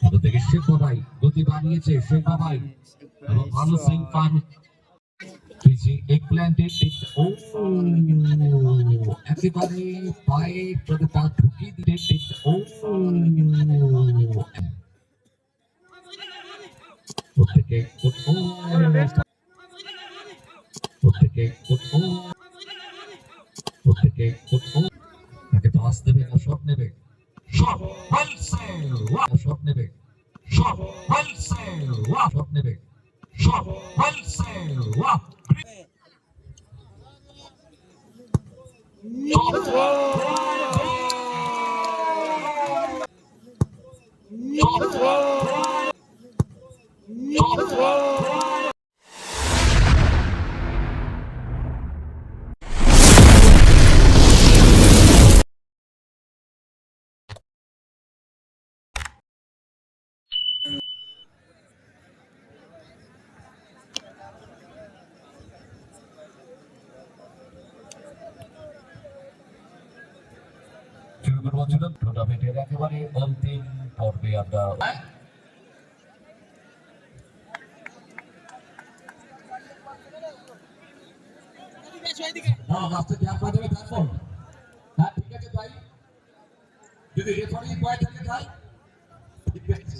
আমাদের থেকে শেখ বাবাই গতি বাড়িয়েছে শেখ বাবাই এবং ভালো সিং ফারুক ফিজি এক প্ল্যান্টেড ও, একেবারে পায়ে পা ঢুকিয়ে প্রত্যেকে ও, প্রত্যেকে শুরু টুর্নামেন্টের একেবারে অন্তিম পর্বে আমরা যদি রেফারি পয়েন্ট থাকে তাই ঠিক আছে।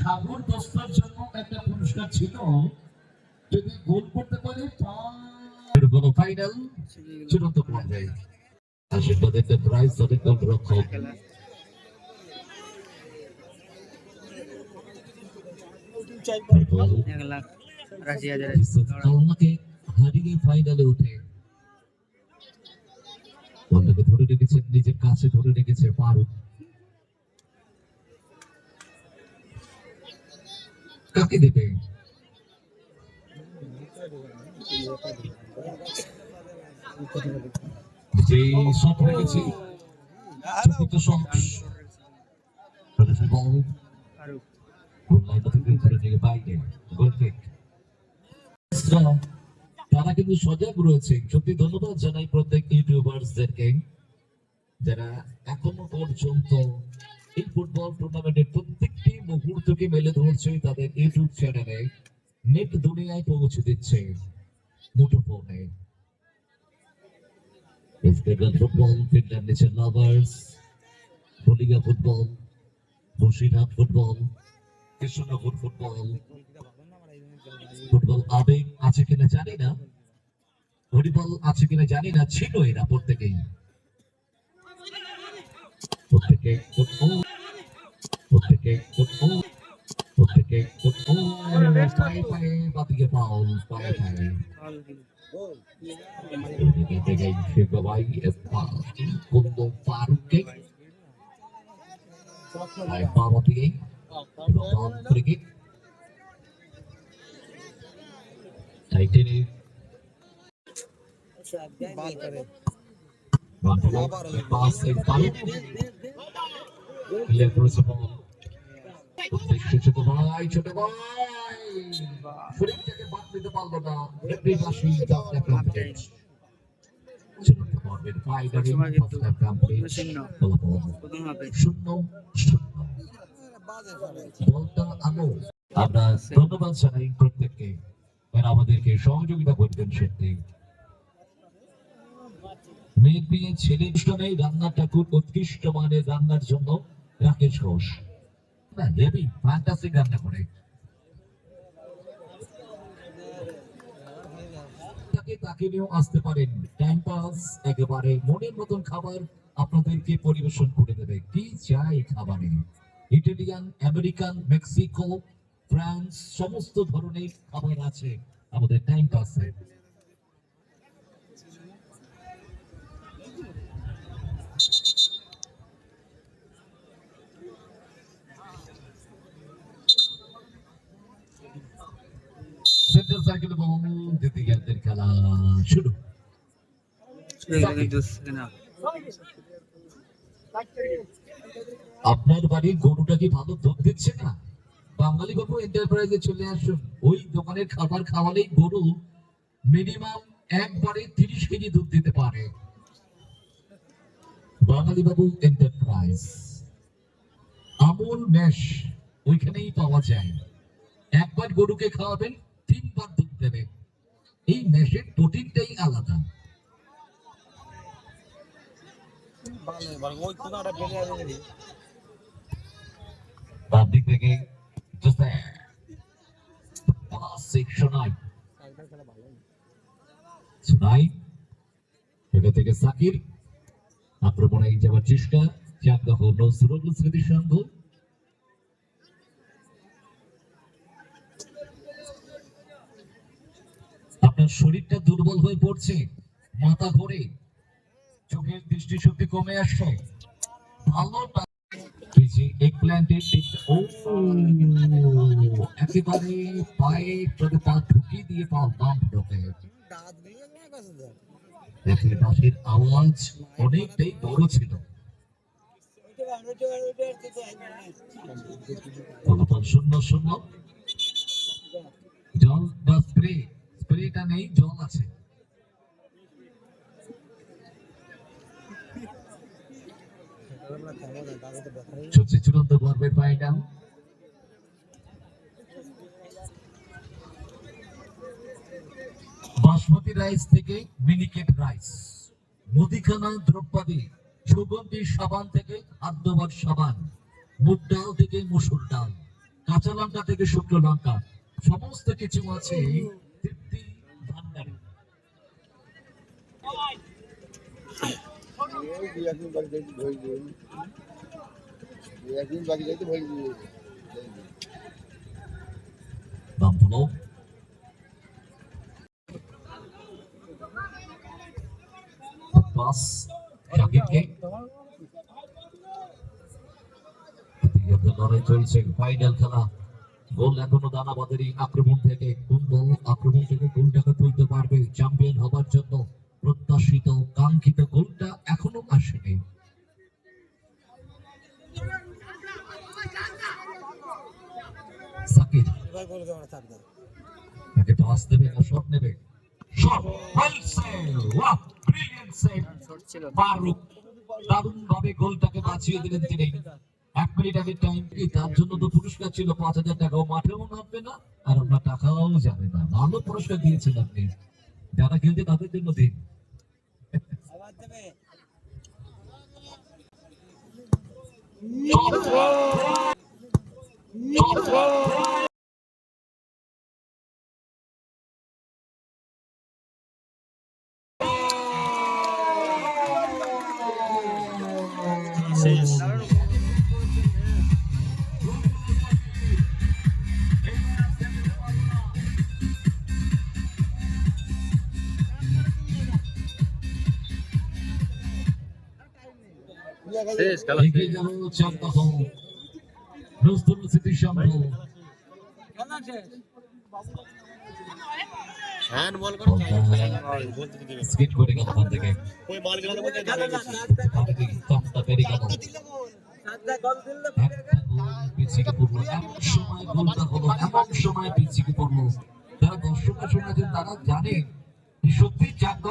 সাগর দস্তার জন্য একটা পুরস্কার ছিল। যদি গোল করতে পারে কোনো ফাইনাল চূড়ান্ত পর্যায়ে আশীর্বাদের প্রাইজ তাদের গোলরক্ষক এক লাখ আশি হাজার কালনাকে হারিয়ে ফাইনালে উঠে। বলটাকে ধরে রেখেছেন নিজের কাছে ধরে রেখেছে ফারুক কাকে দেবে? যে কিক তারা কিন্তু সজাগ রয়েছে। সত্যি ধন্যবাদ জানাই প্রত্যেক ইউটিউবার্স ইউটিউবার্সদেরকে যারা এখনও পর্যন্ত এই ফুটবল টুর্নামেন্টের প্রত্যেকটি মুহূর্তকে মেলে ধরছে তাদের ইউটিউব চ্যানেলে নেট দুনিয়ায় পৌঁছে দিচ্ছে মুঠোফোনে football Finland nature lovers বলিগা football Basirhat football Krishnanagar football football আবেগ আছে কিনা জানি না। ভলিবল আছে কিনা জানি না। ছিল এরা প্রত্যেকেই। প্রত্যেকে ফুটবল প্রত্যেকে ফুটবল প্রত্যেকে ফুটবল করেছে বল। ছোট ভাই ছোট ভাই। ফরিদটাকে বাদ দিতে পারল না। রেফারি বাসি কমপ্লিট আমরা ধন্যবাদ জানাই প্রত্যেককে। আমাদেরকে সহযোগিতা করবেন সত্যি মেয়ের বিয়ে ছেলে রান্নার ঠাকুর উৎকৃষ্ট মানের রান্নার জন্য। রাকেশ ঘোষ হেভি ফ্যান্টাসিক রান্না করে। আসতে পারেন। টাইম পাস একেবারে মনের মতন খাবার আপনাদেরকে পরিবেশন করে দেবে। কি চাই খাবারে? ইটালিয়ান আমেরিকান মেক্সিকো ফ্রান্স সমস্ত ধরনের খাবার আছে আমাদের টাইম পাসে সেন্টার সার্কেল এবং দ্বিতীয়ার্ধের খেলা শুরু। আপনার বাড়ির গরুটা কি ভালো দুধ দিচ্ছে না? বাঙালি বাবু এন্টারপ্রাইজে চলে আসুন। ওই দোকানের খাবার খাওয়ালেই গরু মিনিমাম একবারে তিরিশ কেজি দুধ দিতে পারে। বাঙালি বাবু এন্টারপ্রাইজ আমুল মেশ ওইখানেই পাওয়া যায়। একবার গরুকে খাওয়াবেন তিনবার দুধ দেবে। এই মেশের প্রোটিনটাই আলাদা। বাম দিক থেকে সাকির। আক্রমণে যাওয়ার চেষ্টা চাকদাহ নজরুল স্মৃতি সংঘ শরীরটা দুর্বল হয়ে পড়ছে, মাথা ঘোরে, চোখের দৃষ্টিশক্তি কমে আসছে। ভালো ঢুকিয়ে দিয়ে আওয়াজ অনেকটাই বড় ছিল। শূন্য শূন্য। জল বা স্প্রে স্প্রেটা নেই, জল আছে। বাসমতি রাইস থেকে মিনিকেট রাইস দ্রব্যাদি সাবান থেকে সাবান, মুগ ডাল থেকে মসুর ডাল, কাঁচা লঙ্কা থেকে শুকনো লঙ্কা, সমস্ত কিছু আছে হলো পাস শাকিবকে ফাইনাল খেলা। গোল এখনও দানাবাদের আক্রমণ থেকে, কোন দল আক্রমণ থেকে গোলটাকে তুলতে পারবে? চ্যাম্পিয়ন হবার জন্য। প্রত্যাশিত কাঙ্ক্ষিত গোলটা এখনও আসেনি এক মিনিট টাইম জন্য পুরস্কার ছিল পাঁচ হাজার টাকা। ও মাঠেও না, আর আপনার টাকাও যাবে না। ভালো পুরস্কার দিয়েছেন আপনি। যারা খেলছে তাদের জন্য দিন। Vocês এগিয়ে গেল চারটা হল নজরুল স্মৃতি সংঘ হ্যান্ড বল করো স্কিট করে গেল ওখান থেকে। ওই বল গেলে বলতে কামটা পেরিয়ে গেল। পিছিয়ে পড়ল। এমন সময় গোলটা হলো এমন সময় পিছিয়ে পড়ল। যারা দর্শকরা শুনেছেন তারা জানে সত্যি চাকদা